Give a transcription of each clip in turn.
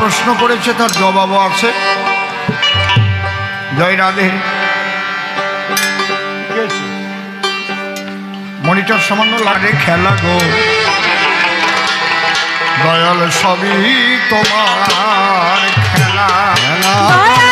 প্রশ্ন করেছে, তার জবাবও আছে। জয় রাধে। মনিটার সামান্য লাগে খেলা গো। দয়াল সবই তোমার খেলা। খেলা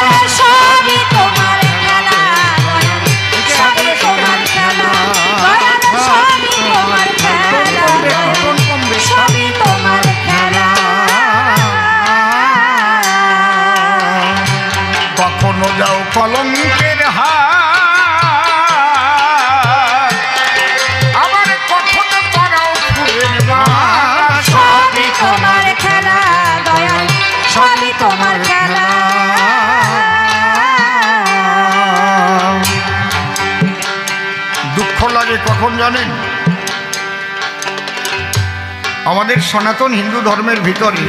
দুঃখ লাগে কখন জানেন? আমাদের সনাতন হিন্দু ধর্মের ভিতরে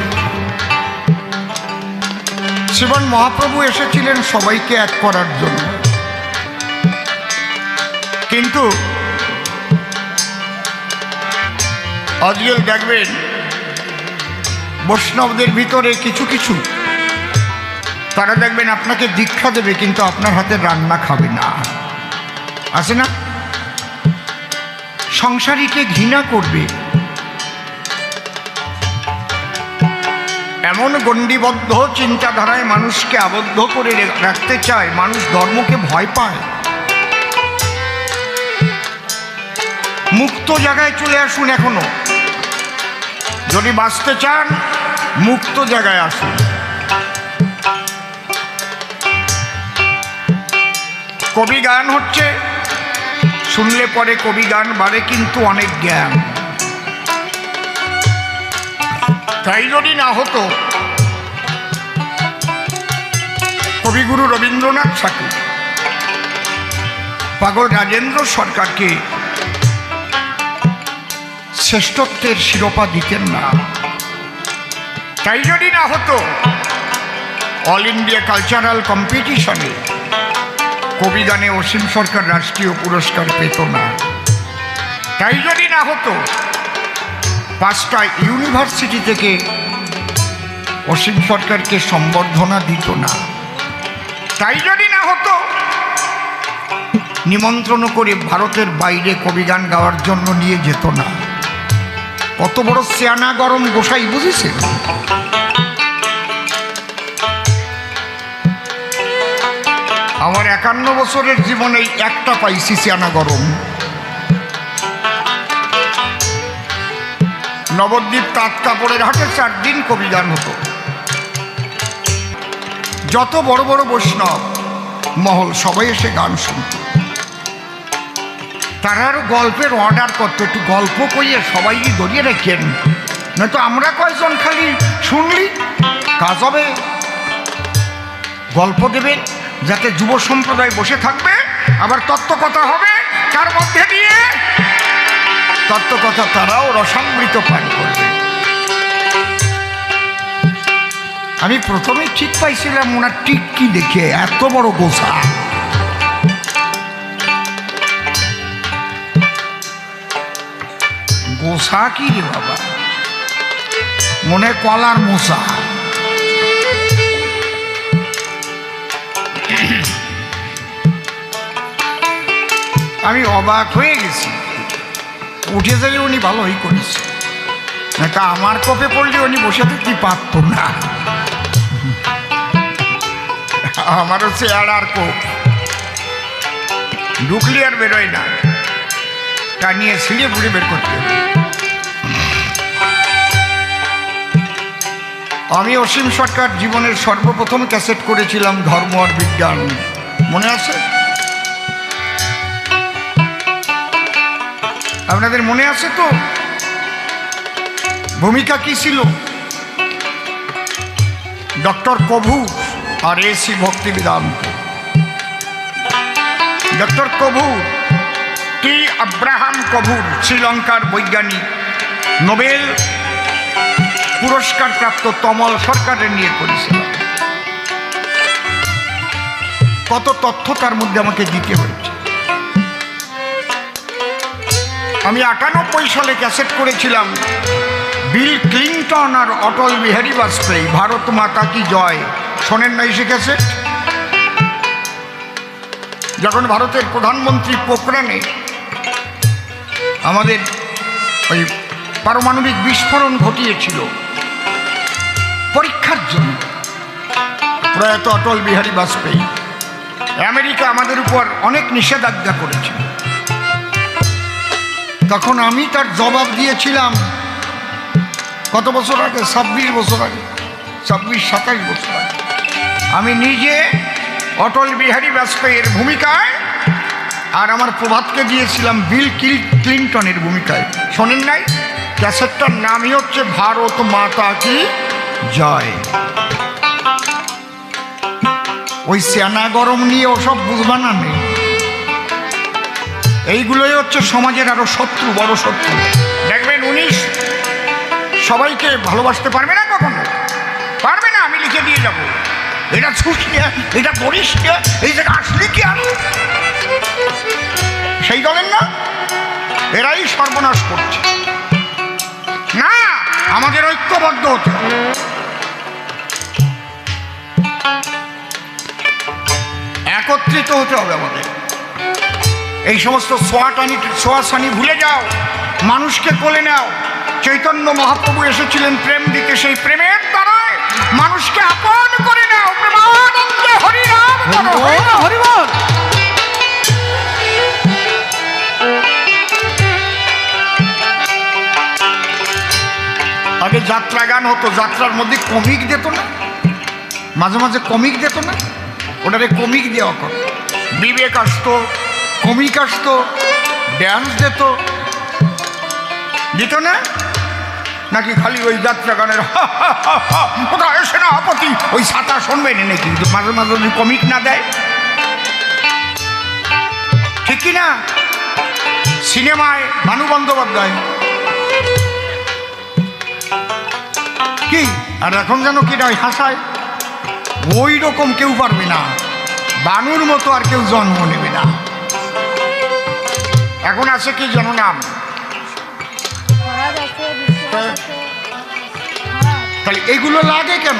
শিবন মহাপ্রভু এসেছিলেন সবাইকে এক করার জন্য। কিন্তু আজকে দেখবেন বৈষ্ণবদের ভিতরে কিছু কিছু তারা দেখবেন আপনাকে দীক্ষা দেবে, কিন্তু আপনার হাতে রান্না খাবে না। আছে না? সংসারীকে ঘৃণা করবে। এমন গণ্ডিবদ্ধ চিন্তাধারায় মানুষকে আবদ্ধ করে রাখতে চায়, মানুষ ধর্মকে ভয় পায়। মুক্ত জায়গায় চলে আসুন এখনও। যদি বাঁচতে চান, মুক্ত জায়গায় আসুন। কবি গান হচ্ছে। শুনলে পরে কবি গান বাড়ে কিন্তু অনেক জ্ঞান। তাই যদি না হতো, কবিগুরু রবীন্দ্রনাথ ঠাকুর, পাগল রাজেন্দ্র সরকারকে শ্রেষ্ঠত্বের শিরোপা দিতেন না। তাই যদি না হতো, অল ইন্ডিয়া কালচারাল কম্পিটিশনে কবি গানে অসীম সরকার রাষ্ট্রীয় পুরস্কার পেত না। তাই যদি না হতো, পাঁচটা ইউনিভার্সিটি থেকে অসীম সরকারকে সম্বর্ধনা দিত না। তাই যদি না হতো, নিমন্ত্রণ করে ভারতের বাইরে কবিগান গাওয়ার জন্য নিয়ে যেত না। কত বড় সিয়ানা গরম গোসাই বুঝেছেন? আমার একান্ন বছরের জীবনে একটা পাইছি সিয়ানা গরম নবদ্বীপ তাঁত কাপড়ের হাটে চার দিন কবিগান হতো। যত বড় বড় বৈষ্ণব, মহল, সবাই এসে গান শুনত। তারা আরও গল্পের অর্ডার করতো, একটু গল্প কইয়ে সবাই দড়িয়ে রেখেন। নয়তো আমরা কয়েকজন খালি শুনলি? কাজ হবে। গল্প দেবেন। যাতে যুব সম্প্রদায় বসে থাকবে, আবার তত্ত্বকথা হবে, তার মধ্যে দিয়ে তত্ত্বকথা তারাও রসামৃত পান করবে। আমি প্রথমে ঠিক পাইছিলাম ওনার টিক্কি দেখে, এত বড় গোসা গোসা কি রে বাবা? মনে কলার মশা আমি অবাক হয়ে গেছি। উঠে যাই উনি ভালোই করেছে। তা আমার কপে পড়লে উনি বসে থাকতে পারত না? আমার হচ্ছে আর আর কোপ। ঢুকলি আর বেরোয় না। তা নিয়ে ছিঁড়ে ফুড়ে বের করতে আমি অসীম সরকার জীবনের সর্বপ্রথম ক্যাসেট করেছিলাম ধর্ম আর বিজ্ঞান। মনে আছে? আপনাদের মনে আছে তো? ভূমিকা কি ছিল? ডক্টর কভু আর এসি ভক্তি বেদান্ত ডক্টর কভু, টি আব্রাহাম কভুর শ্রীলঙ্কার বৈজ্ঞানিক, নোবেল পুরস্কার প্রাপ্ত তমল সরকারের নিয়ে করেছিল কত তথ্য তার মধ্যে আমাকে দিতে হয়েছে? আমি আটানব্বই সালে ক্যাসেট করেছিলাম। বিল ক্লিন্টন আর অটল বিহারী বাজপেয়ী, ভারত মাতা কি জয়? শোনেন নাই ক্যাসেট। যখন ভারতের প্রধানমন্ত্রী পোখরানে আমাদের ওই পারমাণবিক বিস্ফোরণ ঘটিয়েছিল, পরীক্ষার জন্য প্রয়াত অটল বিহারী বাজপেয়ী, আমেরিকা আমাদের উপর অনেক নিষেধাজ্ঞা করেছিল। তখন আমি তার জবাব দিয়েছিলাম? কত বছর আগে? ছাব্বিশ বছর আগে। ছাব্বিশ সাতাশ বছর আগে। আমি নিজে অটল বিহারী বাজপেয়ীর ভূমিকায় আর আমার প্রভাতকে দিয়েছিলাম বিল কিল ক্লিন্টনের ভূমিকায়। শোনেন নাই? ক্যাসেটটার নামই হচ্ছে ভারত মাতা কি জয়। ওই সেনা গরম নিয়ে ওসব বুঝবা না নেই এইগুলোই হচ্ছে সমাজের আরও শত্রু, বড় শত্রু। দেখবেন উনিশ সবাইকে ভালোবাসতে পারবে না কখনো? পারবে না, আমি লিখে দিয়ে যাব। এটা ছুস এটা করিস এই জায়গা আসলি কি আর? সেই দলের না? এরাই সর্বনাশ করছে। না, আমাদের ঐক্যবদ্ধ হতে একত্রিত হতে হবে আমাদের। এই সমস্ত সোয়াটানি সোয়াশানি ভুলে যাও। মানুষকে কোলে নাও। চৈতন্য মহাপ্রভু এসেছিলেন প্রেম দিতে। সেই প্রেমের দ্বারায় মানুষকে আপন করে নাও। প্রেমানন্দে হরিনাম হরিবল আগে যাত্রা গান হতো। যাত্রার মধ্যে কমিক দিত না। মাঝে মাঝে কমিক দিত না। ওটারে কমিক দেওয়া কর। বিবেক আসতো কমিক আসতো ড্যান্স দিত। দিত না? নাকি খালি ওই যাত্রা গানের হা, হা, কোথায় সেনাপতি ওই সাতা শুনবে না নাকি মাঝে মাঝে যদি কমিক না দেয়? ঠিক না সিনেমায় ভানু বন্দ্যোপাধ্যায়। কি? আর এখন যেন কি নয় হাসায়? ওই রকম কেউ পারবে না। বানুর মতো আর কেউ জন্ম নেবে না। এখন আছে কি যেন নাম? তাহলে এগুলো লাগে কেন?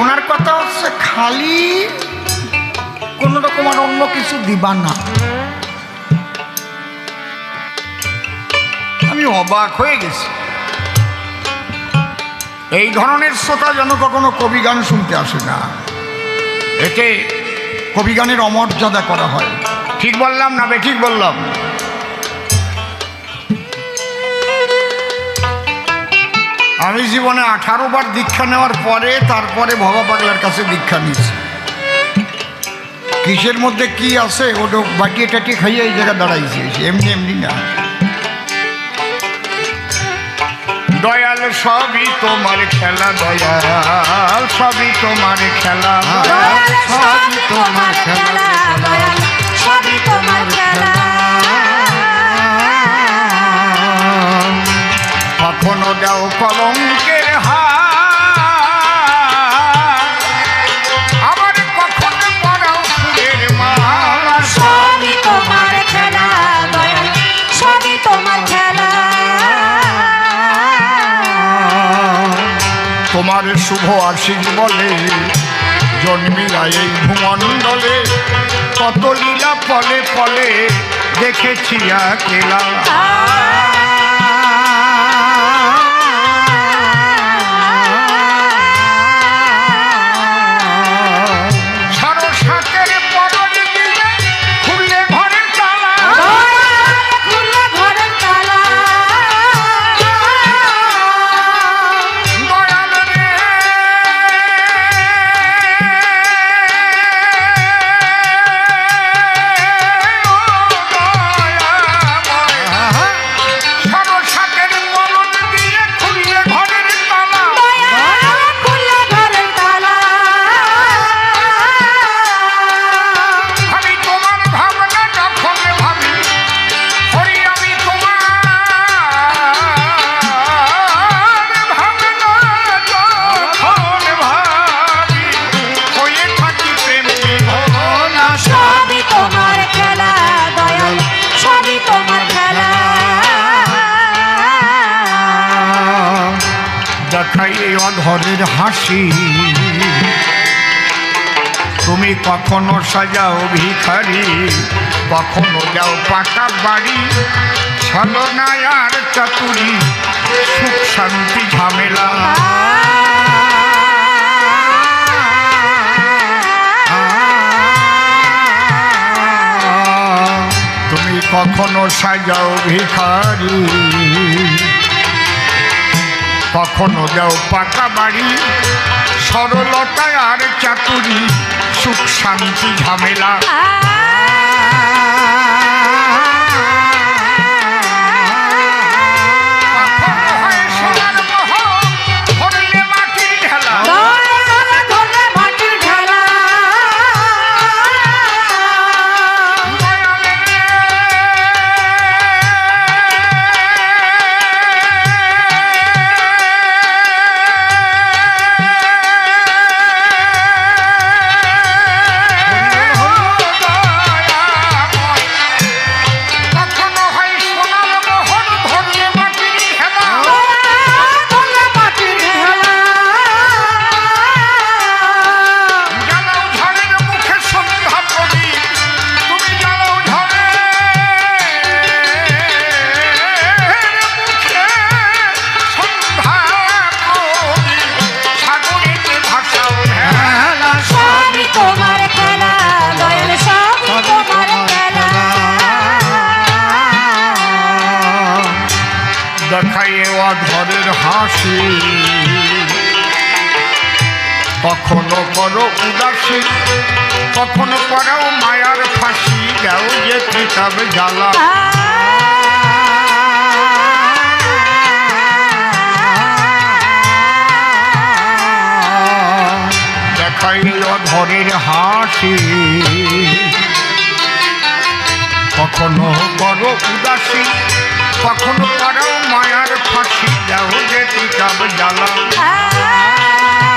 ওনার কথা হচ্ছে খালি কোন রকম আর অন্য কিছু দিবা না। আমি অবাক হয়ে গেছি। এই ধরনের শ্রোতা যেন কখনো কবি গান শুনতে আসে না। এতে কবি গানের অমর্যাদা করা হয়। ঠিক বললাম না ঠিক বললাম? আমি জীবনে আঠারো বার দীক্ষা নেওয়ার পরে তারপরে ভবা পাগলার কাছে দীক্ষা নিয়েছি। কিসের মধ্যে কি আছে ওটা বাটিয়ে টাটিয়ে খাইয়ে এই জায়গায় দাঁড়াইছে এমনি এমনি না। দয়াল সবই তোমার খেলা দয়াল সবই তোমার খেলা দয়াল সবই তোমার খেলা কখনো দাও কলঙ্কের হার। আবার কখনো পড়াও ফুলের মালা। সবই তোমার খেলা সবই তোমার খেলা। তোমার শুভ আশিস বলে জন্মিলা এই ভূমণ্ডলে। কত লীলা ফলে ফলে দেখেছি কেলা অধরের হাসি। তুমি কখনো সাজাও ভিখারি, কখনো যাও পাকা বাড়ি। ছলনায় চাতুরি, সুখ শান্তি ঝামেলা। তুমি কখনো সাজাও ভিখারি কখনো যাও পাকা বাড়ি। সরলতায় আর চাতুরি সুখ শান্তি ঝামেলা। অধরের হাসি। কখনো করো উদাসী, কখনো করো মায়ার ফাঁসি যাও যে কিতাব জ্বালা। দেখাই হাসি। কখনো করো উদাসী, কখনো করো মায়ার ফাঁসি দেহ যে তিতাব জ্বালা হ্যাঁ।